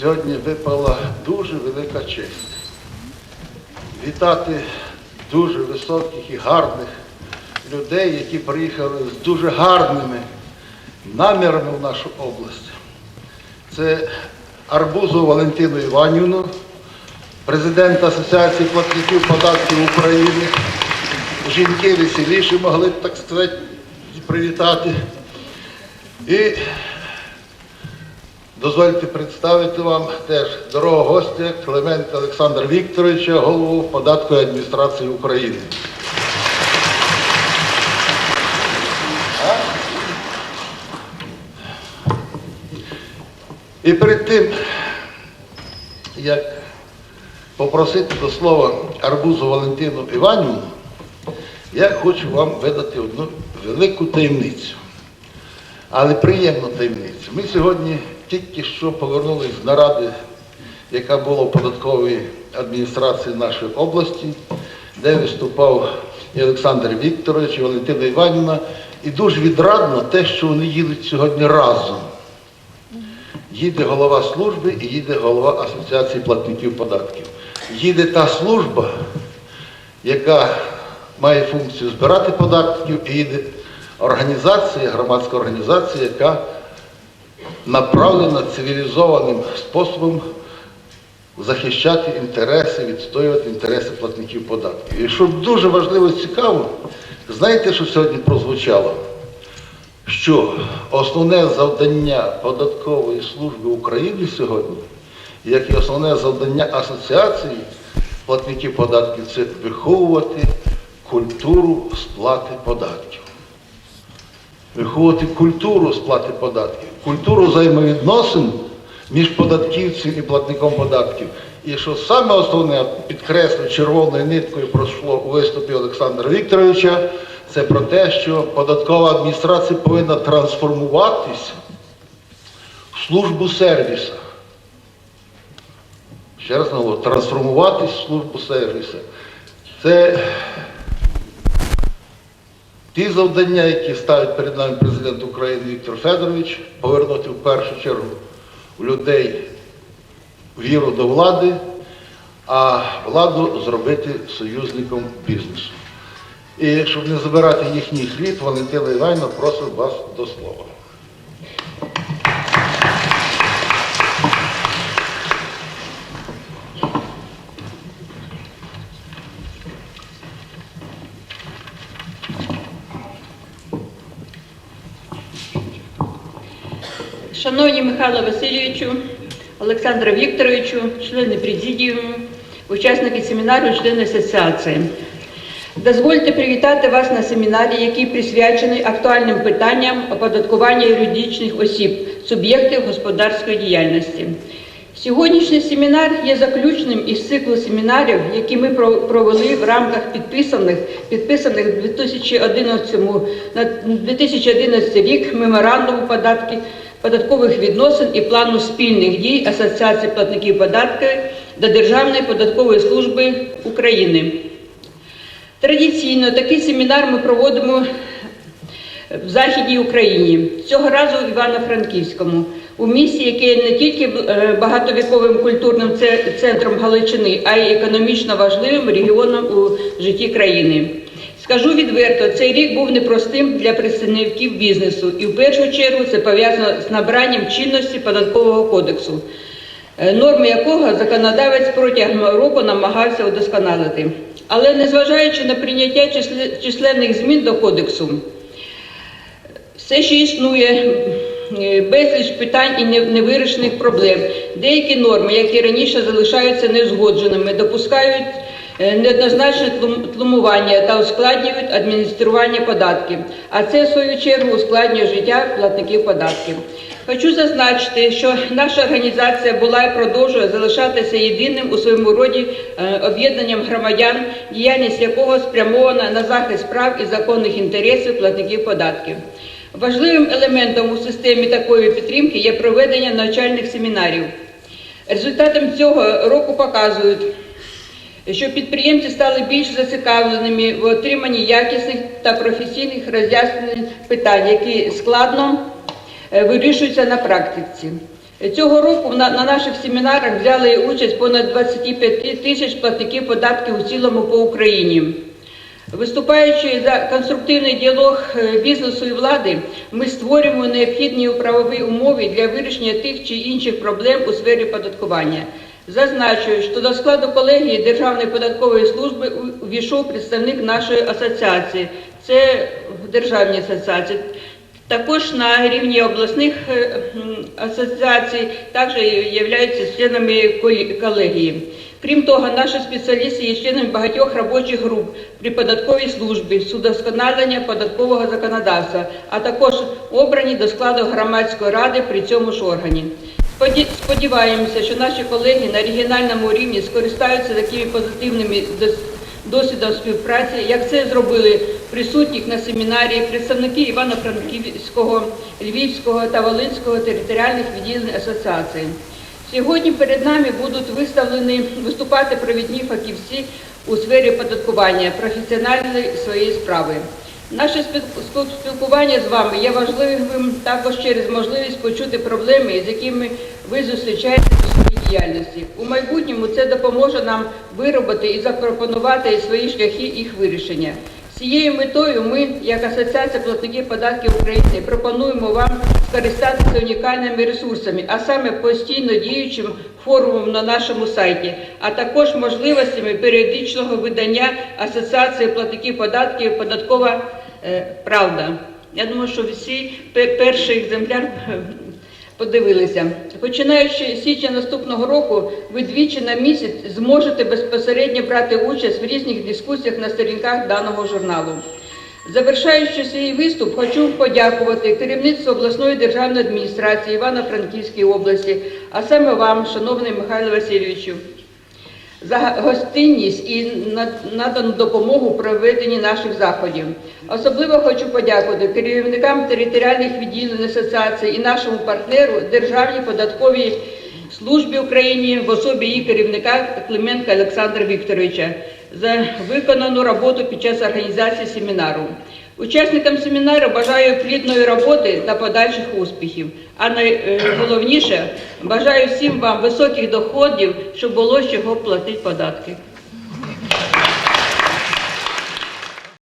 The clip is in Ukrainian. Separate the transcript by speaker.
Speaker 1: сьогодні випала дуже велика честь. Вітати дуже високих і гарних людей, які приїхали з дуже гарними намірами в нашу область. Це Арбузу Валентину Іванівну, президента Асоціації платників податків України. Жінки веселіші могли б, так сказати, привітати. І дозвольте представити вам теж дорогого гостя Климента Олександра Вікторовича, голову податкової адміністрації України. І перед тим, як попросити до слова Арбузу Валентину Іванівну, я хочу вам видати одну велику таємницю, але приємну таємницю. Ми сьогодні тільки що повернулись з наради, яка була в податковій адміністрації нашої області, де виступав і Олександр Вікторович, і Валентина Іванівна. І дуже відрадно те, що вони їдуть сьогодні разом. Їде голова служби і їде голова Асоціації платників податків. Їде та служба, яка має функцію збирати податків, і їде організація, громадська організація, яка направлена цивілізованим способом захищати інтереси, відстоювати інтереси платників податків. І що дуже важливо і цікаво, знаєте, що сьогодні прозвучало? що основне завдання податкової служби України сьогодні, як і основне завдання асоціації платників податків, це виховувати культуру сплати податків. Виховувати культуру сплати податків, культуру взаємовідносин між податківцем і платником податків. І що саме основне, підкреслю червоною ниткою пройшло у виступі Олександра Вікторовича, це про те, що податкова адміністрація повинна трансформуватися в службу сервісу. Ще раз говорю, трансформуватись в службу сервісу. Це ті завдання, які ставить перед нами президент України Віктор Федорович, повернути в першу чергу у людей віру до влади, а владу зробити союзником бізнесу. І щоб не забирати їхній хліб, Валентина Івановна просить вас до слова.
Speaker 2: Шановні Михайло Васильовичу, Олександра Вікторовичу, члени президіуму, учасники семінару, члени асоціації. Дозвольте привітати вас на семінарі, який присвячений актуальним питанням оподаткування юридичних осіб, суб'єктів господарської діяльності. Сьогоднішній семінар є заключним із циклу семінарів, які ми провели в рамках підписаних, підписаних 2011, на 2011 рік меморандуму податки, податкових відносин і плану спільних дій Асоціації платників податків до Державної податкової служби України. Традиційно такий семінар ми проводимо в Західній Україні, цього разу в Івано-Франківському, у місті, яке є не тільки е, багатовіковим культурним центром Галичини, а й економічно важливим регіоном у житті країни. Скажу відверто, цей рік був непростим для представників бізнесу, і в першу чергу це пов'язано з набранням чинності податкового кодексу, е, норми якого законодавець протягом року намагався удосконалити. Але незважаючи на прийняття численних змін до кодексу, все ще існує безліч питань і невирішених проблем. Деякі норми, які раніше залишаються неузгодженими, допускають неоднозначне тлумування та ускладнюють адміністрування податків. А це, в свою чергу, ускладнює життя платників податків. Хочу зазначити, що наша організація була і продовжує залишатися єдиним у своєму роді е, об'єднанням громадян, діяльність якого спрямована на захист прав і законних інтересів платників податків. Важливим елементом у системі такої підтримки є проведення навчальних семінарів. Результатом цього року показують, що підприємці стали більш зацікавленими в отриманні якісних та професійних роз'яснень питань, які складно е, вирішуються на практиці. Цього року на, на наших семінарах взяли участь понад 25 тисяч платників податків у цілому по Україні. Виступаючи за конструктивний діалог е, бізнесу і влади, ми створюємо необхідні правові умови для вирішення тих чи інших проблем у сфері податкування. Зазначую, що до складу колегії Державної податкової служби увійшов представник нашої асоціації. Це в державній асоціації. Також на рівні обласних е, асоціацій також являються членами колегії. Крім того, наші спеціалісти є членами багатьох робочих груп при податковій службі з удосконалення податкового законодавства, а також обрані до складу громадської ради при цьому ж органі. Споді- Сподіваємося, що наші колеги на регіональному рівні скористаються такими позитивними досвідом співпраці, як це зробили присутніх на семінарі представники Івано-Франківського, Львівського та Волинського територіальних відділень асоціації. Сьогодні перед нами будуть виставлені виступати провідні фахівці у сфері податкування, професіонали своєї справи. Наше спіл- спілкування з вами є важливим також через можливість почути проблеми, з якими ви зустрічаєтесь у своїй діяльності. У майбутньому це допоможе нам виробити і запропонувати свої шляхи їх вирішення. Цією метою ми, як Асоціація платників податків України, пропонуємо вам скористатися унікальними ресурсами, а саме постійно діючим форумом на нашому сайті, а також можливостями періодичного видання Асоціації платників податків Податкова Правда. Я думаю, що всі пе- перший екземпляр е, подивилися. Починаючи з січня наступного року, ви двічі на місяць зможете безпосередньо брати участь в різних дискусіях на сторінках даного журналу. Завершаючи свій виступ, хочу подякувати керівництву обласної державної адміністрації Івано-Франківської області, а саме вам, шановний Михайло Васильовичу, за гостинність і на- надану допомогу при проведенні наших заходів. Особливо хочу подякувати керівникам територіальних відділень асоціації і нашому партнеру Державній податковій службі України в особі її керівника Клименка Олександра Вікторовича за виконану роботу під час організації семінару. Учасникам семінару бажаю плідної роботи та подальших успіхів. А найголовніше бажаю всім вам високих доходів, щоб було з чого платити податки.